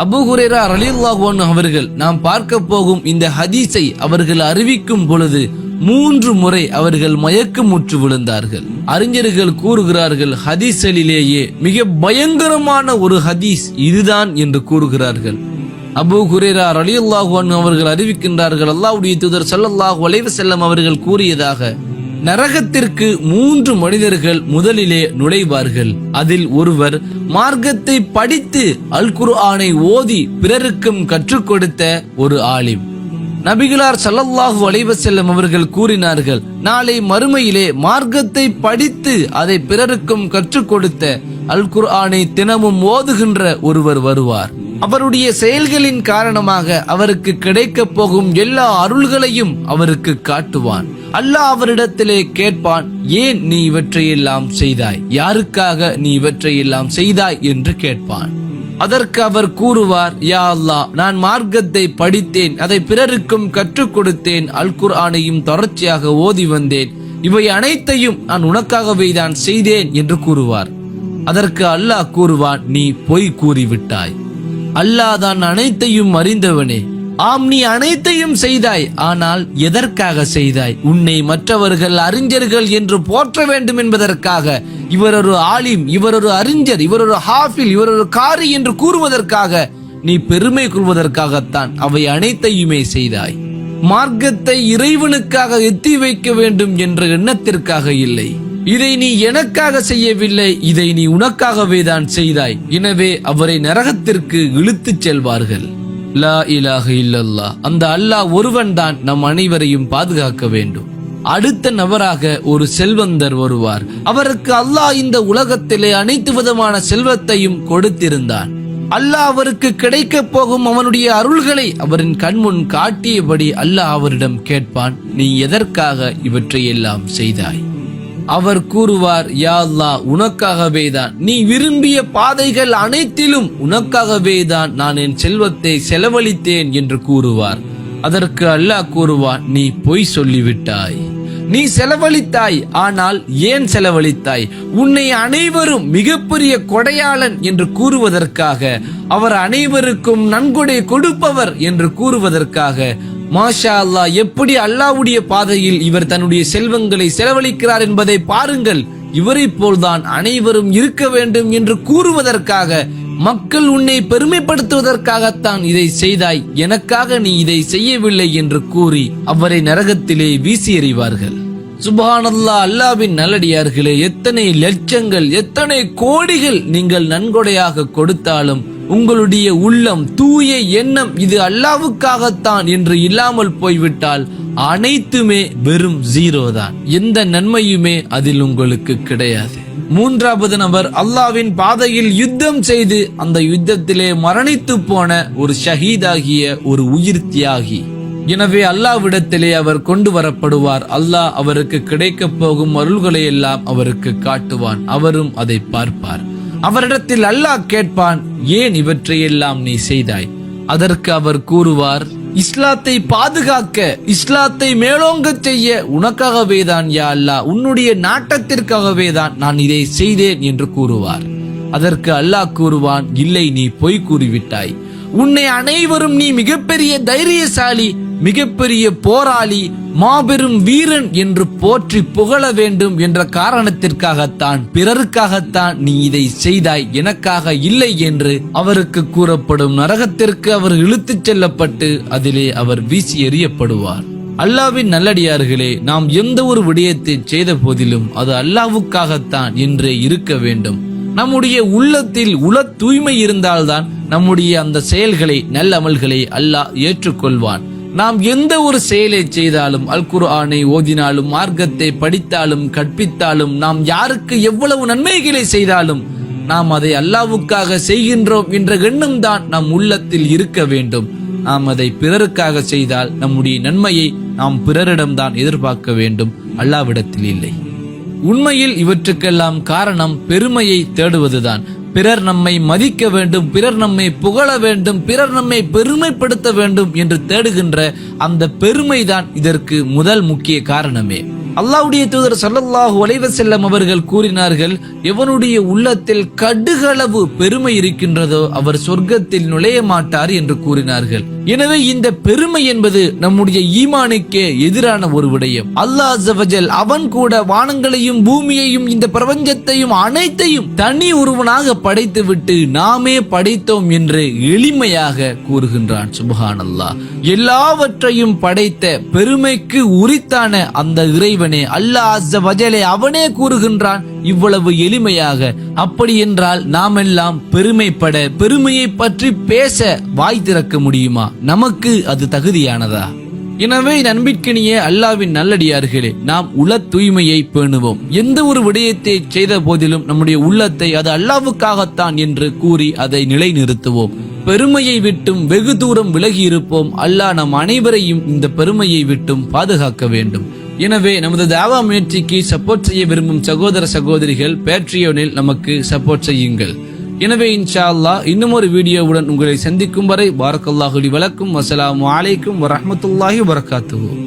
அபு ஹுரேரா ரலியல்லாஹு அவர்கள் நாம் பார்க்க போகும் இந்த ஹதீஸை அவர்கள் அறிவிக்கும் பொழுது மூன்று முறை அவர்கள் மயக்கமுற்று விழுந்தார்கள். அறிஞர்கள் கூறுகிறார்கள் ஹதீஸ்களிலேயே மிக பயங்கரமான ஒரு ஹதீஸ் இதுதான் என்று கூறுகிறார்கள். அபு குரேரா ரலியல்லாஹு அன்ஹு அவர்கள் அறிவிக்கின்றார்கள் அல்லாவுடைய தூதர் ஸல்லல்லாஹு வளைவு செல்லம் அவர்கள் கூறியதாக நரகத்திற்கு மூன்று மனிதர்கள் முதலிலே நுழைவார்கள். அதில் ஒருவர் மார்க்கத்தை படித்து அல் குர்ஆனை ஓதி பிறருக்கும் கற்றுக் கொடுத்த ஒரு ஆலிம். நபிகளார் சல்லல்லாஹு அலைஹி வஸல்லம் அவர்கள் கூறினார்கள் நாளை மறுமையிலே மார்க்கத்தை படித்து அதை பிறருக்கும் கற்றுக் கொடுத்த அல் குர்ஆனை தினமும் ஓதுகின்ற ஒருவர் வருவார். அவருடைய செயல்களின் காரணமாக அவருக்கு கிடைக்கப் போகும் எல்லா அருள்களையும் அவருக்கு காட்டுவான். அல்லாஹ் அவரிடத்திலே கேட்பான் ஏன் நீ இவற்றையெல்லாம் செய்தாய்? யாருக்காக நீ இவற்றையெல்லாம் செய்தாய்? என்று கேட்பான். அதற்கு அவர் கூறுவார் யா அல்லாஹ் நான் மார்க்கத்தை படித்தேன் அதை பிறருக்கும் கற்றுக் கொடுத்தேன் அல் குர்ஆனையும் தொடர்ச்சியாக ஓதி வந்தேன். இவை அனைத்தையும் நான் உனக்காகவே தான் செய்தேன் என்று கூறுவார். அதற்கு அல்லாஹ் கூறுவான் நீ பொய் கூறிவிட்டாய். அல்லாஹ் தான் அனைத்தையும் அறிந்தவனே. ஆம் நீ அனைத்தையும் செய்தாய். ஆனால் எதற்காக செய்தாய்? உன்னை மற்றவர்கள் அறிஞர்கள் என்று போற்ற வேண்டும் என்பதற்காக. இவர் ஒரு ஆலிம் இவர் ஒரு அறிஞர் இவர் ஒரு ஹாஃபில் இவர் ஒரு காரி என்று கூறுவதற்காக. நீ பெருமை கொள்வதற்காகத்தான் அவை அனைத்தையுமே செய்தாய். மார்க்கத்தை இறைவனுக்காக எத்தி வைக்க வேண்டும் என்ற எண்ணத்திற்காக இல்லை. இதை நீ எனக்காக செய்யவில்லை இதை நீ உனக்காகவே தான் செய்தாய். எனவே அவரை நரகத்திற்கு இழுத்துச் செல்வார்கள். லா இலாக இல்லல்லா. அந்த அல்லாஹ் ஒருவன் தான் நம் அனைவரையும் பாதுகாக்க வேண்டும். அடுத்த நபராக ஒரு செல்வந்தர் வருவார். அவருக்கு அல்லாஹ் இந்த உலகத்திலே அனைத்து விதமான செல்வத்தையும் கொடுத்திருந்தான். அல்லாஹ் அவருக்கு கிடைக்கப் போகும் அவனுடைய அருள்களை அவரின் கண்முன் காட்டியபடி அல்லாஹ் அவரிடம் கேட்பான் நீ எதற்காக இவற்றையெல்லாம் செய்தாய்? அவர் கூறுவார் யா உனக்காகவே தான். நீ விரும்பிய பாதைகள் அனைத்திலும் உனக்காகவே தான் நான் என் செல்வத்தை செலவழித்தேன் என்று கூறுவார். அதற்கு அல்லாஹ் கூறுவான் நீ பொய் சொல்லிவிட்டாய். நீ செலவழித்தாய் ஆனால் ஏன் செலவழித்தாய்? உன்னை அனைவரும் மிகப்பெரிய கொடையாளன் என்று கூறுவதற்காக அவர் அனைவருக்கும் நன்கொடை கொடுப்பவர் என்று கூறுவதற்காக மாஷா அல்லாஹ் எப்படி அல்லாஹ்வுடைய பாதையில் இவர் தன்னுடைய செல்வங்களை செலவழிக்கிறார் என்பதை பாருங்கள். இவரை போல்தான் அனைவரும் இருக்க வேண்டும் என்று கூறுவதற்காக மக்கள் உன்னை பெருமைப்படுத்துவதற்காகத்தான் இதை செய்தாய். எனக்காக நீ இதை செய்யவில்லை என்று கூறி அவரை நரகத்திலே வீசி எறிவார்கள். சுபஹானல்லா அல்லாவின் நல்லடியார்களே எத்தனை லட்சங்கள் எத்தனை கோடிகள் நீங்கள் நன்கொடையாக கொடுத்தாலும் உங்களுடைய உள்ளம் தூய எண்ணம் இது அல்லாவுக்காகத்தான் என்று இல்லாமல் போய்விட்டால் அனைத்துமே வெறும் ஜீரோ தான். எந்த நன்மையுமே அதில் உங்களுக்கு கிடையாது. மூன்றாவது நபர் அல்லாவின் பாதையில் யுத்தம் செய்து அந்த யுத்தத்திலே மரணித்து போன ஒரு ஷஹீதாகிய ஒரு உயிர் தியாகி எனவே அல்லாவிடத்திலே அவர் கொண்டு வரப்படுவார். அல்லாஹ் அவருக்கு கிடைக்கப் போகும் அருள்களை எல்லாம் அவருக்கு காட்டுவான். அவரும் அதை பார்ப்பார். அவரிடத்தில் அல்லாஹ் கேட்பான் ஏன் இவற்றையெல்லாம் நீ செய்தாய்? அதற்கு அவர் கூறுவார் இஸ்லாத்தை பாதுகாக்க இஸ்லாத்தை மேலோங்கச் செய்ய உனக்காகவே தான் யா அல்லாஹ் உன்னுடைய நாட்டத்திற்காகவே தான் நான் இதை செய்தேன் என்று கூறுவார். அதற்கு அல்லாஹ் கூறுவான் இல்லை நீ பொய் கூறிவிட்டாய். உன்னை அனைவரும் நீ மிகப்பெரிய தைரியசாலி மிகப்பெரிய போராளி மாபெரும் வீரன் என்று போற்றி புகழ வேண்டும் என்ற காரணத்திற்காகத்தான் பிறருக்காகத்தான் நீ இதை செய்தாய் எனக்காக இல்லை என்று அவருக்கு கூறப்படும் நரகத்திற்கு அவர் இழுத்துச் செல்லப்பட்டு அதிலே அவர் வீசி எறியப்படுவார். அல்லாவின் நல்லடியார்களே நாம் எந்த ஒரு விடயத்தை செய்த போதிலும் அது அல்லாவுக்காகத்தான் என்றே இருக்க வேண்டும். நம்முடைய உள்ளத்தில் உள தூய்மை இருந்தால்தான் நம்முடைய அந்த செயல்களை நல்ல அமல்களை அல்லாஹ் ஏற்றுக்கொள்வான். நாம் எந்த ஒரு செயலை செய்தாலும் அல் குர்ஆனை ஓதினாலும் மார்க்கத்தை படித்தாலும் கற்பித்தாலும் நாம் யாருக்கு எவ்வளவு நன்மைகளை செய்தாலும் நாம் அதை அல்லாவுக்காக செய்கின்றோம் என்ற எண்ணம் தான் நம் உள்ளத்தில் இருக்க வேண்டும். நாம் அதை பிறருக்காக செய்தால் நம்முடைய நன்மையை நாம் பிறரிடம்தான் எதிர்பார்க்க வேண்டும். அல்லாவிடத்தில் இல்லை. உண்மையில் இவற்றுக்கெல்லாம் காரணம் பெருமையை தேடுவதுதான். பிறர் நம்மை மதிக்க வேண்டும் பிறர் நம்மை புகழ வேண்டும் பிறர் நம்மை பெருமைப்படுத்த வேண்டும் என்று தேடுகின்ற அந்த பெருமைதான் இதற்கு முதல் முக்கிய காரணமே. அல்லாவுடைய தூதர் சல்லல்லாஹு அலைஹி செல்லம் அவர்கள் கூறினார்கள் எவனுடைய உள்ளத்தில் கடுகளவு பெருமை இருக்கின்றதோ அவர் சொர்க்கத்தில் நுழைய மாட்டார் என்று கூறினார்கள். எனவே இந்த பெருமை என்பது நம்முடைய ஈமானுக்கே எதிரான ஒரு விடயம். அல்லாஹ் அஸ்ஸவஜல் அவன் கூட வானங்களையும் பூமியையும் இந்த பிரபஞ்சத்தையும் அனைத்தையும் தனி ஒருவனாக படைத்துவிட்டு நாமே படைத்தோம் என்று எளிமையாக கூறுகின்றான். சுபஹானல்லாஹ். எல்லாவற்றையும் படைத்த பெருமைக்கு உரித்தான அந்த இறைவனே அல்லாஹ் அஸ்ஸவஜலே அவனே கூறுகின்றான் இவ்வளவு எளிமையாக. அப்படி என்றால் நாமெல்லாம் பெருமைப்பட பெருமையை பற்றி பேச வாய் திறக்க முடியுமா? நமக்கு அது தகுதியானதா? எனவே நண்பிற்கினிய அல்லாவின் நல்லடியார்களே நாம் உள தூய்மையை பேணுவோம். எந்த ஒரு விடயத்தை செய்த போதிலும் நம்முடைய உள்ளத்தை அது அல்லாவுக்காகத்தான் என்று கூறி அதை நிலைநிறுத்துவோம். பெருமையை விட்டும் வெகு தூரம் விலகி இருப்போம் அல்லாஹ் நம் அனைவரையும் இந்த பெருமையை விட்டும் பாதுகாக்க வேண்டும். எனவே நமது தாவா முயற்சிக்கு சப்போர்ட் செய்ய விரும்பும் சகோதர சகோதரிகள் பேட்ரியோனில் நமக்கு சப்போர்ட் செய்யுங்கள். எனவே இன்ஷா அல்லாஹ் இன்னும் ஒரு வீடியோவுடன் உங்களை சந்திக்கும் வரை பாரக்கல்லாஹுலி வழக்கும் வசலாம் வலைக்கும் வரமத்துல்லாஹி வரகாத்துவோம்